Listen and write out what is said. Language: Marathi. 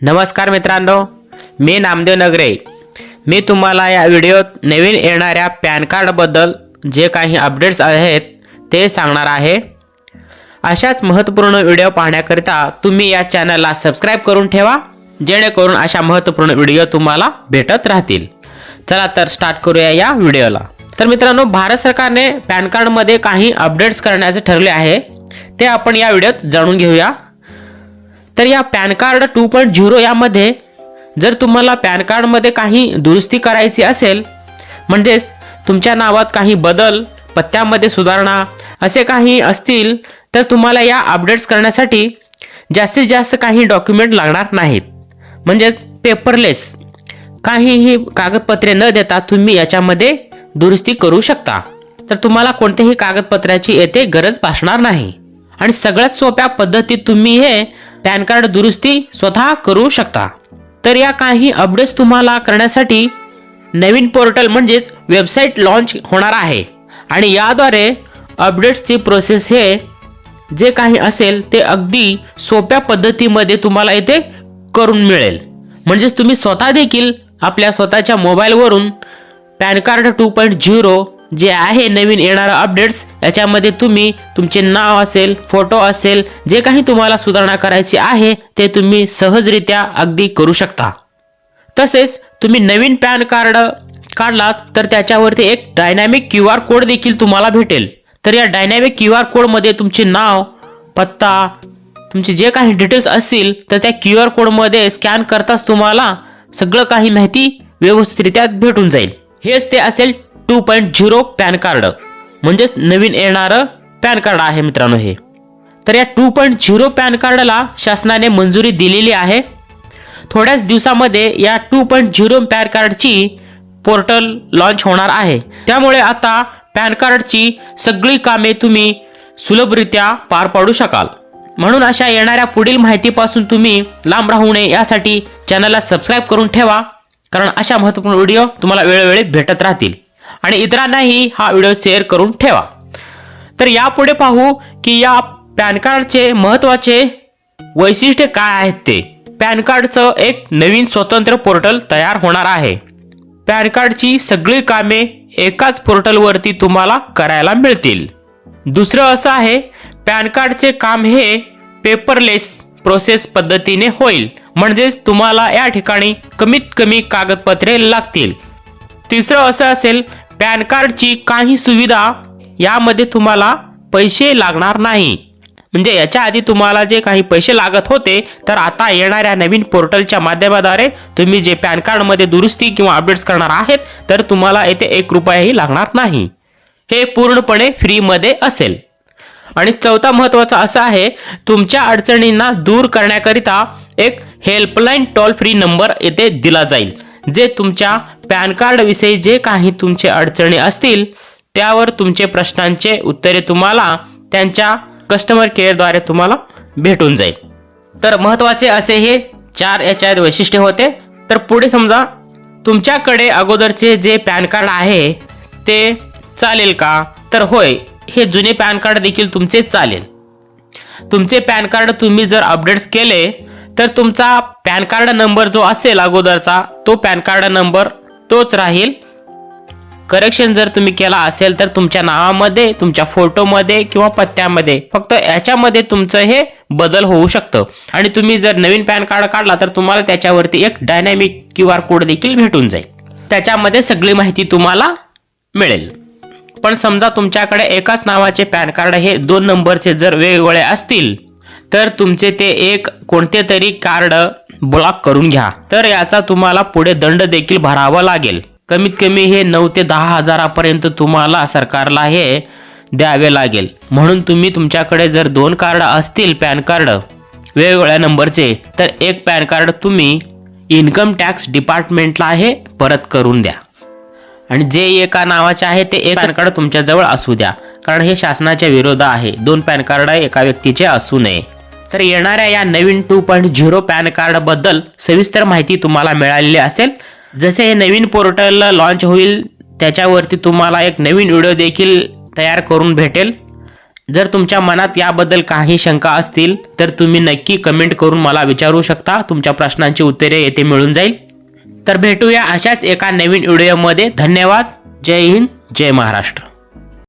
नमस्कार मित्रांनो मी नामदेव नगरे. मी तुम्हाला या व्हिडिओत नवीन येणाऱ्या पॅन कार्डबद्दल जे काही अपडेट्स आहेत ते सांगणार आहे. अशाच महत्त्वपूर्ण व्हिडिओ पाहण्याकरिता तुम्ही या चॅनलला सबस्क्राईब करून ठेवा जेणेकरून अशा महत्त्वपूर्ण व्हिडिओ तुम्हाला भेटत राहतील. चला तर स्टार्ट करूया या व्हिडिओला. तर मित्रांनो भारत सरकारने पॅन कार्डमध्ये काही अपडेट्स करण्याचे ठरले आहे. ते आपण या व्हिडिओत जाणून घेऊया. तर या PAN card two point zero यामध्ये जर तुम्हाला पॅन कार्डमध्ये काही दुरुस्ती करायची असेल म्हणजेच तुमच्या नावात काही बदल पत्त्यामध्ये सुधारणा असे काही असतील तर तुम्हाला या अपडेट्स करण्यासाठी जास्तीत जास्त काही डॉक्युमेंट लागणार नाहीत. म्हणजेच पेपरलेस. काहीही कागदपत्रे न देता तुम्ही याच्यामध्ये दुरुस्ती करू शकता. तर तुम्हाला कोणत्याही कागदपत्राची येथे गरज भासणार नाही. आणि सगळ्यात सोप्या पद्धतीत तुम्ही हे पॅन कार्ड दुरुस्ती स्वतः करू शकता. तर या काही अपडेट्स तुम्हाला करण्यासाठी नवीन पोर्टल म्हणजेच वेबसाईट लॉन्च होणार आहे. आणि याद्वारे अपडेट्सची प्रोसेस हे जे काही असेल ते अगदी सोप्या पद्धतीमध्ये तुम्हाला येथे करून मिळेल. म्हणजेच तुम्ही स्वतः देखील आपल्या स्वतःच्या मोबाईलवरून PAN card two point zero जे आहे नवीन येणारा अपडेट्स याच्यामध्ये तुम्ही तुमचे नाव असेल फोटो असेल जे काही तुम्हाला सुधारणा करायची आहे ते तुम्ही सहजरित्या अगदी करू शकता. तसेच तुम्ही नवीन पॅन कार्ड काढलात तर त्याच्यावरती एक डायनॅमिक क्यू आर कोड देखील तुम्हाला भेटेल. तर या डायनॅमिक क्यू आर कोडमध्ये तुमचे नाव पत्ता तुमचे जे काही डिटेल्स असतील तर त्या क्यू आर कोडमध्ये स्कॅन करताच तुम्हाला सगळं काही माहिती व्यवस्थितरित्या भेटून जाईल. हेच ते असेल two point zero PAN card. म्हणजेच नवीन येणारं पॅन कार्ड आहे मित्रांनो हे. तर या टू पॉईंट झिरो पॅन कार्डला शासनाने मंजुरी दिलेली आहे. थोड्याच दिवसामध्ये या टू पॉईंट झिरो पॅन कार्डची पोर्टल लॉन्च होणार आहे. त्यामुळे आता पॅन कार्डची सगळी कामे तुम्ही सुलभरित्या पार पाडू शकाल. म्हणून अशा येणाऱ्या पुढील माहितीपासून तुम्ही लांब राहू नये यासाठी चॅनलला सबस्क्राईब करून ठेवा कारण अशा महत्त्वपूर्ण व्हिडिओ तुम्हाला वेळोवेळी भेटत राहतील. आणि इतरांनाही हा व्हिडिओ शेअर करून ठेवा. तर यापुढे पाहू की या पॅन कार्डचे महत्त्वाचे वैशिष्ट्य काय आहेत ते. पॅन कार्डचं एक नवीन स्वतंत्र पोर्टल तयार होणार आहे. पॅन कार्डची सगळी कामे एकाच पोर्टलवरती तुम्हाला करायला मिळतील. दुसरं असं आहे पॅन कार्डचे काम हे पेपरलेस प्रोसेस पद्धतीने होईल. म्हणजेच तुम्हाला या ठिकाणी कमीत कमी कागदपत्रे लागतील. तिसरं असं असेल पॅन कार्डची काही सुविधा यामध्ये तुम्हाला पैसे लागणार नाही. म्हणजे याच्या आधी तुम्हाला जे काही पैसे लागत होते तर आता येणाऱ्या नवीन पोर्टलच्या माध्यमाद्वारे तुम्ही जे पॅन कार्डमध्ये दुरुस्ती किंवा अपडेट्स करणार आहेत तर तुम्हाला येथे एक रुपयाही लागणार नाही. हे पूर्णपणे फ्रीमध्ये असेल. आणि चौथा महत्त्वाचा असा आहे तुमच्या अडचणींना दूर करण्याकरिता एक हेल्पलाईन टोल फ्री नंबर येथे दिला जाईल. जे तुमच्या पॅन कार्डविषयी जे काही तुमचे अडचणी असतील त्यावर तुमचे प्रश्नांचे उत्तरे तुम्हाला त्यांच्या कस्टमर केअरद्वारे तुम्हाला भेटून जाईल. तर महत्त्वाचे असे हे चार याच्या वैशिष्ट्य होते. तर पुढे समजा तुमच्याकडे अगोदरचे जे पॅन कार्ड आहे ते चालेल का? तर होय हे जुने पॅन कार्ड देखील तुमचे चालेल. तुमचे पॅन कार्ड तुम्ही जर अपडेट्स केले तर तुमचा पॅन कार्ड नंबर जो असेल अगोदरचा तो पॅन कार्ड नंबर तोच राहील. करेक्शन जर तुम्ही केला असेल तर तुमच्या नावामध्ये तुमच्या फोटोमध्ये किंवा पत्त्यामध्ये फक्त याच्यामध्ये तुमचं हे बदल होऊ शकतं. आणि तुम्ही जर नवीन पॅन कार्ड काढला तर तुम्हाला त्याच्यावरती एक डायनॅमिक क्यू आर कोड देखील भेटून जाईल. त्याच्यामध्ये सगळी माहिती तुम्हाला मिळेल. पण समजा तुमच्याकडे एकाच नावाचे पॅन कार्ड हे दोन नंबरचे जर वेगवेगळे असतील तर तुमचे ते एक कोणते तरी कार्ड ब्लॉक करून घ्या. तर याचा तुम्हाला पुढे दंड देखील भरावा लागेल. कमीत कमी हे नऊ ते दहा हजारापर्यंत तुम्हाला सरकारला हे द्यावे लागेल. म्हणून तुम्ही तुमच्याकडे जर दोन कार्ड असतील पॅन कार्ड वेगवेगळ्या नंबरचे तर एक पॅन कार्ड तुम्ही इन्कम टॅक्स डिपार्टमेंटला हे परत करून द्या. आणि जे एका नावाचे आहे ते एक पॅन कार्ड तुमच्याजवळ असू द्या. कारण हे शासनाच्या विरोध आहे. दोन पॅन कार्ड एका व्यक्तीचे असू नये. तर येणाऱ्या या नवीन टू पॉईंट झिरो पॅन कार्डबद्दल सविस्तर माहिती तुम्हाला मिळालेली असेल. जसे हे नवीन पोर्टल लॉन्च होईल त्याच्यावरती तुम्हाला एक नवीन व्हिडिओ देखील तयार करून भेटेल. जर तुमच्या मनात याबद्दल काही शंका असतील तर तुम्ही नक्की कमेंट करून मला विचारू शकता. तुमच्या प्रश्नांची उत्तरे येथे मिळून जाईल. तर भेटूया अशाच एका नवीन व्हिडिओमध्ये धन्यवाद. जय हिंद. जय महाराष्ट्र.